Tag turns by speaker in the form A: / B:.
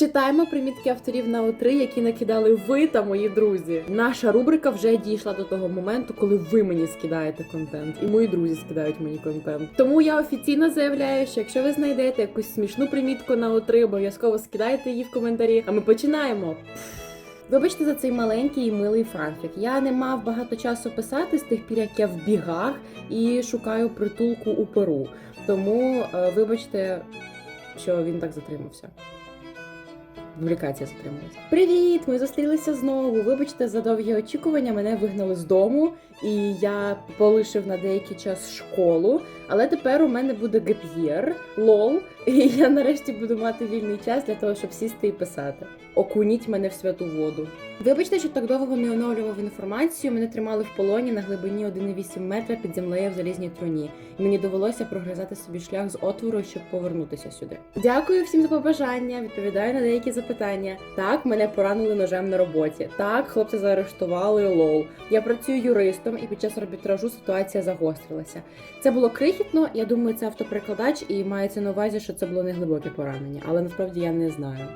A: Читаємо примітки авторів на О3, які накидали ви та мої друзі. Наша рубрика вже дійшла до того моменту, коли ви мені скидаєте контент, і мої друзі скидають мені контент. Тому я офіційно заявляю, що якщо ви знайдете якусь смішну примітку на О3, обов'язково скидайте її в коментарі. А ми починаємо. Вибачте за цей маленький і милий фанфік. Я не мав багато часу писати з тих пір, як я в бігах і шукаю притулку у Перу. Тому е, вибачте, що він так затримався. Публікація затрималася. Привіт! Ми зустрілися знову. Вибачте за довгі очікування. Мене вигнали з дому, і я полишив на деякий час школу. Але тепер у мене буде геп'єр, лол, і я нарешті буду мати вільний час для того, щоб сісти і писати. Окуніть мене в святу воду. Вибачте, що так довго не оновлював інформацію. Мене тримали в полоні на глибині 1,8 метра під землею в залізній труні. І мені довелося прогризати собі шлях з отвору, щоб повернутися сюди. Дякую всім за побажання. Відповідаю на деякі запитання. Так, мене поранили ножем на роботі. Так, хлопця заарештували лол. Я працюю юристом, і під час арбітражу ситуація загострилася. Це було крихітно. Я думаю, це автоприкладач, і мається на увазі, що це було не глибоке поранення, але насправді я не знаю.